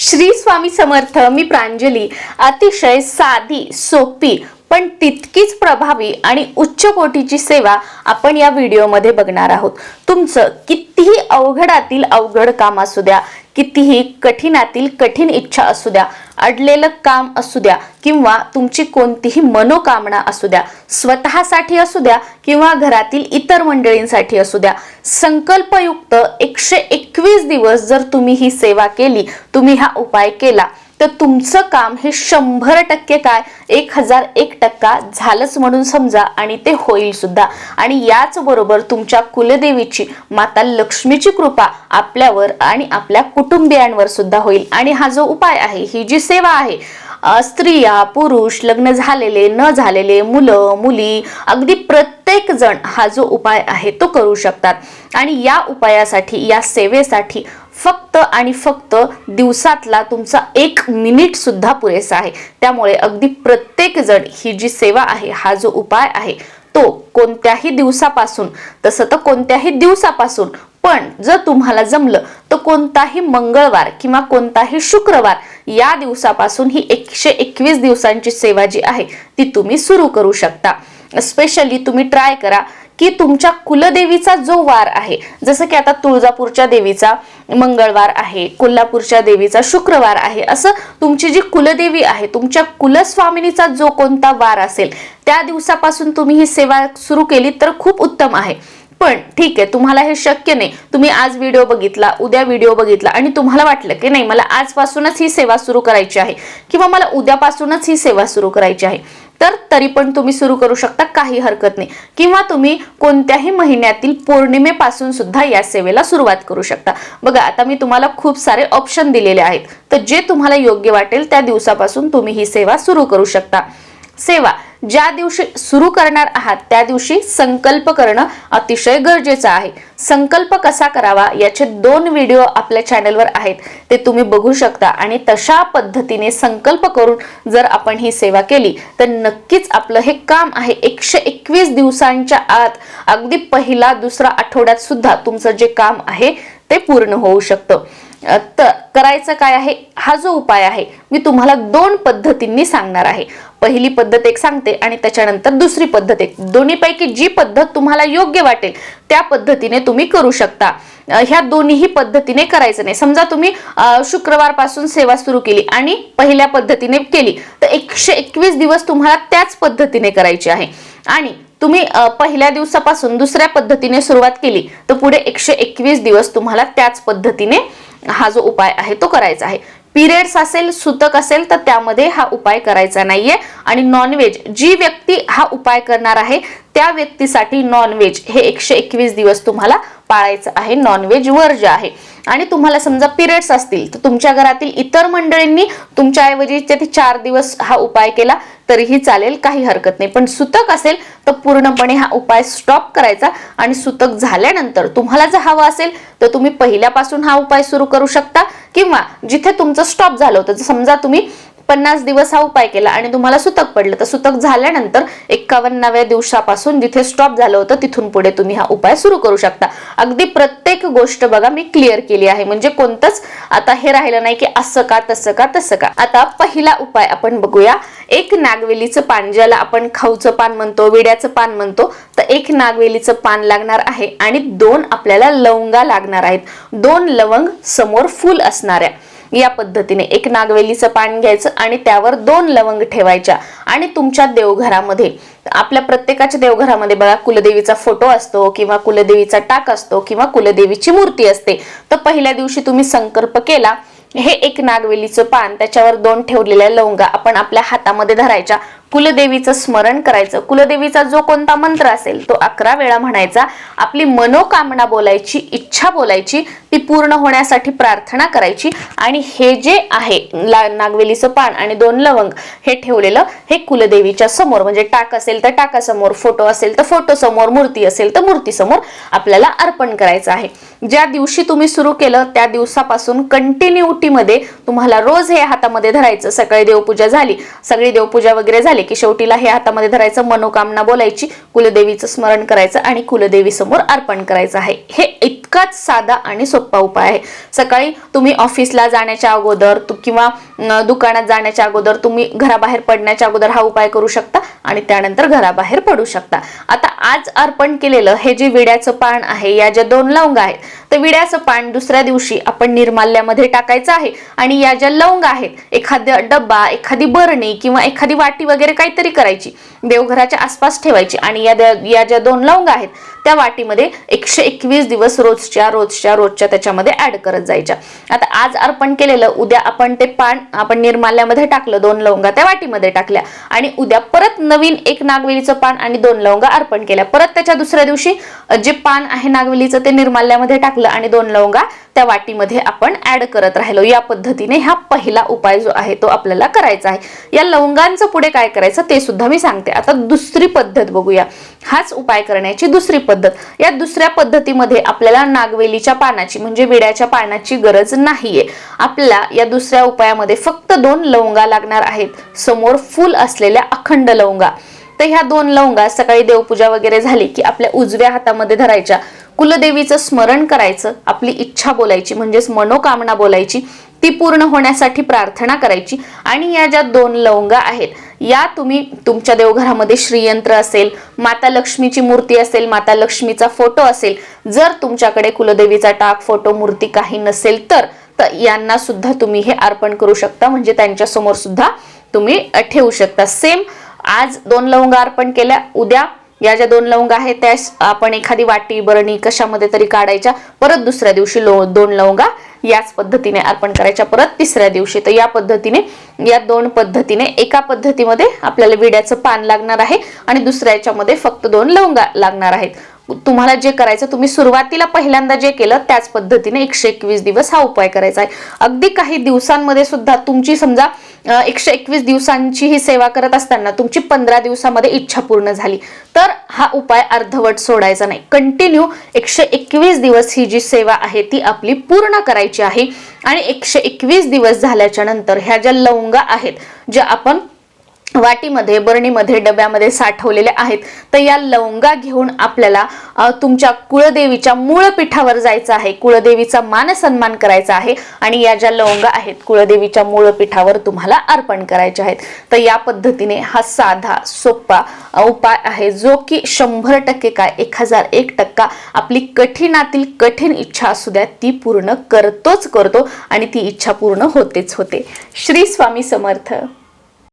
श्री स्वामी समर्थ मी प्रांजली. अतिशय साधी सोपी पण तितकीच प्रभावी आणि उच्च कोटीची सेवा आपण या व्हिडिओमध्ये बघणार आहोत. तुमचं कितीही अवघडातील अवघड काम असू द्या कितीही कठीणातील कठीण इच्छा असू द्या अडलेलं काम असू द्या किंवा तुमची कोणतीही मनोकामना असू द्या स्वतःसाठी असू द्या किंवा घरातील इतर मंडळींसाठी असू द्या संकल्पयुक्त एकशे एकवीस दिवस जर तुम्ही ही सेवा केली तुम्ही हा उपाय केला तर तुमचं काम हे शंभर टक्के काय? एक हजार एक टक्का झालंच म्हणून समजा आणि ते होईल सुद्धा. आणि याच बरोबर तुमच्या कुलदेवीची माता लक्ष्मीची कृपा आपल्यावर आणि आपल्या कुटुंबियांवर सुद्धा होईल. आणि हा जो उपाय आहे ही जी सेवा आहे. स्त्रिया पुरुष लग्न झालेले न झालेले मुलं मुली अगदी प्रत्येक जण हा जो उपाय आहे तो करू शकतात. आणि या उपायासाठी या सेवेसाठी फक्त आणि फक्त दिवसातला तुमचा एक मिनिट सुद्धा पुरेसा आहे. त्यामुळे अगदी प्रत्येक जण ही जी सेवा आहे हा जो उपाय आहे तो कोणत्याही दिवसापासून तसं तर कोणत्याही दिवसापासून पण जर तुम्हाला जमलं तर कोणताही मंगळवार किंवा कोणताही शुक्रवार या दिवसापासून ही एकशे एकवीस दिवसांची सेवा जी आहे ती तुम्ही सुरू करू शकता. स्पेशली तुम्ही ट्राय करा की तुमच्या कुलदेवीचा जो वार आहे जसं की आता तुळजापूरच्या देवीचा मंगळवार आहे कोल्हापूरच्या देवीचा शुक्रवार आहे असं तुमची जी कुलदेवी आहे तुमच्या कुलस्वामिनीचा जो कोणता वार असेल त्या दिवसापासून तुम्ही ही सेवा सुरू केली तर खूप उत्तम आहे. पण ठीक आहे तुम्हाला हे शक्य नाही. तुम्ही आज व्हिडिओ बघितला उद्या व्हिडिओ बघितला आणि तुम्हाला वाटलं की नाही मला आजपासूनच ही सेवा सुरू करायची आहे किंवा मला उद्यापासूनच ही सेवा सुरू करायची आहे. तर तरी पण तुम्ही सुरू करू शकता काही हरकत नाही. किंवा तुम्ही कोणत्याही महिन्यातील पौर्णिमेपासून सुद्धा या सेवेला सुरुवात करू शकता. बघा आता मी तुम्हाला खूप सारे ऑप्शन दिलेले आहेत. तर जे तुम्हाला योग्य वाटेल त्या दिवसापासून तुम्ही ही सेवा सुरू करू शकता. सेवा ज्या दिवशी सुरू करणार आहात त्या दिवशी संकल्प करणं अतिशय गरजेचं आहे. संकल्प कसा करावा याचे दोन व्हिडिओ आपल्या चॅनलवर आहेत. ते तुम्ही बघू शकता आणि तशा पद्धतीने संकल्प करून जर आपण ही सेवा केली तर नक्कीच आपलं हे काम आहे एकशे एकवीस दिवसांच्या आत अगदी पहिला दुसरा आठवड्यात सुद्धा तुमचं जे काम आहे ते पूर्ण होऊ शकतं. तर करायचं काय आहे? हा जो उपाय आहे मी तुम्हाला दोन पद्धतींनी सांगणार आहे. पहिली पद्धत एक सांगते आणि त्याच्यानंतर दुसरी पद्धत एक. दोन्हीपैकी जी पद्धत तुम्हाला योग्य वाटेल त्या पद्धतीने तुम्ही करू शकता. ह्या दोन्हीही पद्धतीने करायचं नाही. समजा तुम्ही शुक्रवारपासून सेवा सुरू केली आणि पहिल्या पद्धतीने केली तर एकशे एकवीस दिवस तुम्हाला त्याच पद्धतीने करायची आहे. आणि तुम्ही पहिल्या दिवसापासून दुसऱ्या पद्धतीने सुरुवात केली तर पुढे एकशे एकवीस दिवस तुम्हाला त्याच पद्धतीने हा जो उपाय आहे तो करायचा आहे. पिरियड्स असेल सुतक असेल तर त्यामध्ये हा उपाय करायचा नाहीये. आणि नॉनव्हेज जी व्यक्ती हा उपाय करणार आहे त्या व्यक्तीसाठी नॉनव्हेज हे एकशे एकवीस दिवस तुम्हाला पाळायचं आहे नॉनव्हेज वर्ज आहे. आणि तुम्हाला समजा पिरियड्स असतील तर तुमच्या घरातील इतर मंडळींनी तुमच्याऐवजी ते चार दिवस हा उपाय केला तरीही चालेल काही हरकत नाही. पण सुतक असेल तर पूर्णपणे हा उपाय स्टॉप करायचा आणि सुतक झाल्यानंतर तुम्हाला जर हवं असेल तर तुम्ही पहिल्यापासून हा उपाय सुरू करू शकता. किंवा जिथे तुमचं स्टॉप झालं होतं समजा तुम्ही पन्नास दिवस हा उपाय केला आणि तुम्हाला सुतक पडलं. तर सुतक झाल्यानंतर एक्कावन्नाव्या दिवसापासून जिथे स्टॉप झालं होतं तिथून पुढे तुम्ही हा उपाय सुरू करू शकता. अगदी प्रत्येक गोष्ट बघा मी क्लिअर केली आहे. म्हणजे कोणतंच आता हे राहिलं नाही की असं का तसं का तसं का. आता पहिला उपाय आपण बघूया. एक नागवेलीचं पान ज्याला आपण खाऊचं पान म्हणतो विड्याचं पान म्हणतो तर एक नागवेलीचं पान लागणार आहे आणि दोन आपल्याला लवंगा लागणार आहेत. दोन लवंग समोर फुल असणाऱ्या. या पद्धतीने एक नागवेलीचं पान घ्यायचं आणि त्यावर दोन लवंग ठेवायच्या. आणि तुमच्या देवघरामध्ये आपल्या प्रत्येकाच्या देवघरामध्ये बघा कुलदेवीचा फोटो असतो किंवा कुलदेवीचा टाक असतो किंवा कुलदेवीची मूर्ती असते. तर पहिल्या दिवशी तुम्ही संकल्प केला हे एक नागवेलीचं पान त्याच्यावर दोन ठेवलेल्या लवंगा आपण आपल्या हातामध्ये धरायच्या. कुलदेवीचं स्मरण करायचं. कुलदेवीचा जो कोणता मंत्र असेल तो अकरा वेळा म्हणायचा. आपली मनोकामना बोलायची इच्छा बोलायची ती पूर्ण होण्यासाठी प्रार्थना करायची. आणि हे जे आहे नागवेलीचं पान आणि दोन लवंग हे ठेवलेलं हे कुलदेवीच्या समोर. म्हणजे टाक असेल तर टाकासमोर फोटो असेल तर फोटो समोर मूर्ती असेल तर मूर्ती समोर आपल्याला अर्पण करायचं आहे. ज्या दिवशी तुम्ही सुरू केलं त्या दिवसापासून कंटिन्युटीमध्ये तुम्हाला रोज हे हातामध्ये धरायचं. सकाळी देवपूजा झाली सगळी देवपूजा वगैरे झाली की शेवटीला हे हातामध्ये धरायचं मनोकामना बोलायची कुलदेवीचं स्मरण करायचं आणि कुलदेवी समोर अर्पण करायचं आहे. हे इतकाच साधा आणि सोपा उपाय आहे. सकाळी तुम्ही ऑफिसला जाण्याच्या अगोदर किंवा दुकानात जाण्याच्या अगोदर तुम्ही घराबाहेर पडण्याच्या अगोदर हा उपाय करू शकता आणि त्यानंतर घराबाहेर पडू शकता. आता आज अर्पण केलेलं हे जे विड्याचं पान आहे या ज्या दोन लवंग आहेत तर विड्याचं पान दुसऱ्या दिवशी आपण निर्माल्यामध्ये टाकायचं आहे आणि या ज्या लवंग आहेत एखाद्या डब्बा एखादी बरणी किंवा एखादी वाटी वगैरे काहीतरी करायची देवघराच्या आसपास ठेवायची आणि या या ज्या दोन लवंग आहेत त्या वाटीमध्ये एकशे एकवीस दिवस रोजच्या रोजच्या रोजच्या त्याच्यामध्ये ऍड करत जायच्या. आता आज अर्पण केलेलं उद्या आपण ते पान आपण निर्माल्यामध्ये टाकलं दोन लवंगा त्या वाटीमध्ये टाकल्या. आणि उद्या परत नवीन एक नागवेलीचं पान आणि दोन लवंगा अर्पण केल्या. परत त्याच्या दुसऱ्या दिवशी जे पान आहे नागवेलीचं ते निर्माल्यामध्ये टाकलं आणि दोन लवंगा त्या वाटीमध्ये आपण ऍड करत राहिलो. या पद्धतीने हा पहिला उपाय जो आहे तो आपल्याला करायचा आहे. या लवंगांचं पुढे काय करायचं ते सुद्धा मी सांगते. आता दुसरी पद्धत बघूया. हाच उपाय करण्याची दुसरी पद्धत. या दुसऱ्या पद्धतीमध्ये आपल्याला नागवेलीच्या पानाची म्हणजे विड्याच्या पानाची गरज नाहीये. आपल्याला या दुसऱ्या उपायामध्ये फक्त दोन लवंगा लागणार आहेत. समोर फुल असलेल्या अखंड लवंगा. तर ह्या दोन लवंगा सकाळी देवपूजा वगैरे झाली की आपल्या उजव्या हातामध्ये धरायच्या. कुलदेवीचं स्मरण करायचं आपली इच्छा बोलायची म्हणजेच मनोकामना बोलायची ती पूर्ण होण्यासाठी प्रार्थना करायची. आणि या ज्या दोन लवंगा आहेत या तुम्ही तुमच्या देवघरामध्ये श्रीयंत्र असेल माता लक्ष्मीची मूर्ती असेल माता लक्ष्मीचा फोटो असेल जर तुमच्याकडे कुलदेवीचा टाक फोटो मूर्ती काही नसेल तर तर यांना सुद्धा तुम्ही हे अर्पण करू शकता म्हणजे त्यांच्यासमोर सुद्धा तुम्ही ठेवू शकता. सेम आज दोन लवंगा अर्पण केल्या उद्या या ज्या दोन लवंगा आहेत त्या आपण एखादी वाटी बरणी कशामध्ये तरी काढायच्या परत दुसऱ्या दिवशी लो दोन लवंगा याच पद्धतीने अर्पण करायच्या परत तिसऱ्या दिवशी. तर या पद्धतीने या दोन पद्धतीने एका पद्धतीमध्ये आपल्याला विड्याचं पान लागणार आहे आणि दुसऱ्या याच्यामध्ये फक्त दोन लवंगा लागणार आहेत. तुम्हाला जे करायचं तुम्ही सुरुवातीला पहिल्यांदा जे केलं त्याच पद्धतीने एकशे एकवीस दिवस हा उपाय करायचा आहे. अगदी काही दिवसांमध्ये सुद्धा तुमची समजा एकशे एकवीस दिवसांची ही सेवा करत असताना तुमची पंधरा दिवसामध्ये इच्छा पूर्ण झाली. तर हा उपाय अर्धवट सोडायचा नाही. कंटिन्यू एकशे एकवीस दिवस ही जी सेवा आहे ती आपली पूर्ण करायची आहे. आणि एकशे एकवीस दिवस झाल्याच्यानंतर ह्या ज्या लवंगा आहेत ज्या आपण वाटीमध्ये बरणीमध्ये डब्यामध्ये साठवलेले आहेत. तर या लवंगा घेऊन आपल्याला तुमच्या कुळदेवीच्या मूळ पीठावर जायचं आहे. कुळदेवीचा मान सन्मान करायचा आहे आणि या ज्या लवंगा आहेत कुळदेवीच्या मूळ पीठावर तुम्हाला अर्पण करायचे आहेत. तर या पद्धतीने हा साधा सोपा उपाय आहे जो की शंभर टक्के काय एक हजार एक टक्का आपली कठीणातील कठीण इच्छा असू द्या ती पूर्ण करतोच करतो आणि ती इच्छा पूर्ण होतेच होते. श्री स्वामी समर्थ.